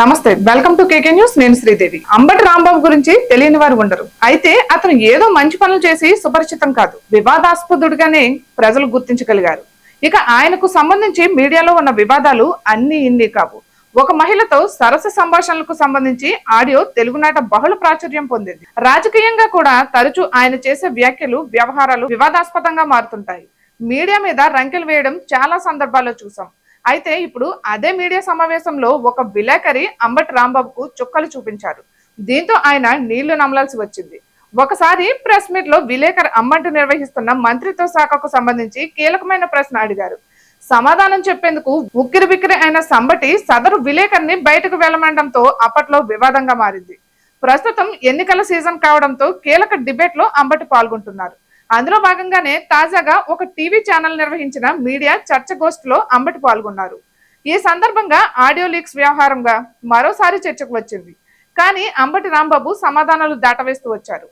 నమస్తే welcome to KK news. నేను శ్రీదేవి. అంబటి రాంబాబు గురించి తెలియని వారు ఉండరు. అయితే అతను ఏదో మంచి పనులు చేసి సుపరిచితం కాదు. వివాదాస్పదుడిగానే ప్రజలు గుర్తించగలిగారు. ఇక ఆయనకు సంబంధించి మీడియాలో ఉన్న వివాదాలు అన్ని ఇన్ని కావు. ఒక మహిళతో సరస సంభాషణలకు సంబంధించి ఆడియో తెలుగునాట బహుళ ప్రాచుర్యం పొందింది. రాజకీయంగా కూడా తరచూ ఆయన చేసే వ్యాఖ్యలు వ్యవహారాలు వివాదాస్పదంగా మారుతుంటాయి. మీడియా మీద రంకెలు వేయడం చాలా సందర్భాల్లో చూసాం. అయితే ఇప్పుడు అదే మీడియా సమావేశంలో ఒక విలేకరి అంబటి రాంబాబుకు చుక్కలు చూపించారు. దీంతో ఆయన నీళ్ళు నమలాల్సి వచ్చింది. ఒకసారి ప్రెస్ మీట్లో విలేకరి అంబటి నిర్వహిస్తున్న మంత్రిత్వ శాఖకు సంబంధించి కీలకమైన ప్రశ్న అడిగారు. సమాధానం చెప్పేందుకు ఉక్కిరి బిక్కిరి అయిన సంబటి సదరు విలేకరిని బయటకు వెళ్ళమండంతో అప్పట్లో వివాదంగా మారింది. ప్రస్తుతం ఎన్నికల సీజన్ కావడంతో కీలక డిబేట్లో అంబటి పాల్గొంటున్నారు. అందులో భాగంగానే తాజాగా ఒక టీవీ ఛానల్ నిర్వహించిన మీడియా చర్చగోష్ఠిలో అంబటి పాల్గొన్నారు. ఈ సందర్భంగా ఆడియో లీక్స్ వ్యవహారంగా మరోసారి చర్చకు వచ్చింది. కానీ అంబటి రాంబాబు సమాధానాలు దాటవేస్తూ వచ్చారు.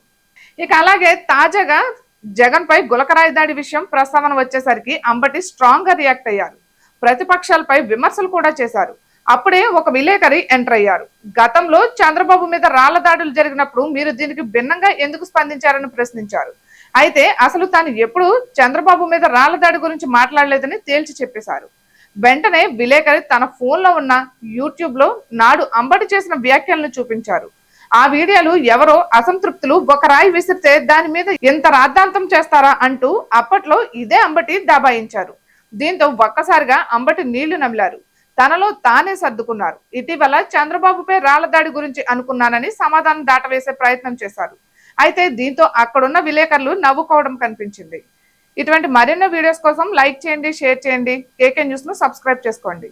ఇక అలాగే తాజాగా జగన్ పై గులకరాయి దాడి విషయం ప్రస్తావన వచ్చేసరికి అంబటి స్ట్రాంగ్గా రియాక్ట్ అయ్యారు. ప్రతిపక్షాలపై విమర్శలు కూడా చేశారు. అప్పుడే ఒక విలేకరి ఎంటర్ అయ్యారు. గతంలో చంద్రబాబు మీద రాళ్ళ దాడులు జరిగినప్పుడు మీరు దీనికి భిన్నంగా ఎందుకు స్పందించారని ప్రశ్నించారు. అయితే అసలు తాను ఎప్పుడు చంద్రబాబు మీద రాళ్ళ దాడి గురించి మాట్లాడలేదని తేల్చి చెప్పేశారు. వెంటనే విలేకరి తన ఫోన్లో ఉన్న యూట్యూబ్లో నాడు అంబటి చేసిన వ్యాఖ్యలను చూపించారు. ఆ వీడియోలు ఎవరో అసంతృప్తులు ఒక రాయి విసిరితే దాని మీద ఎంత రాద్ధాంతం చేస్తారా అంటూ అప్పట్లో ఇదే అంబటి దాబాయించారు. దీంతో ఒక్కసారిగా అంబటి నీళ్ళు నమిలారు. తనలో తానే సర్దుకున్నారు. ఇటీవల చంద్రబాబుపై రాళ్ళ దాడి గురించి అనుకున్నానని సమాధానం దాటవేసే ప్రయత్నం చేశారు. అయితే దీంతో అక్కడున్న విలేకరులు నవ్వుకోవడం కనిపించింది. ఇటువంటి మరిన్న వీడియోస్ కోసం లైక్ చేయండి షేర్ చేయండి. కేకే న్యూస్ను సబ్స్క్రైబ్ చేసుకోండి.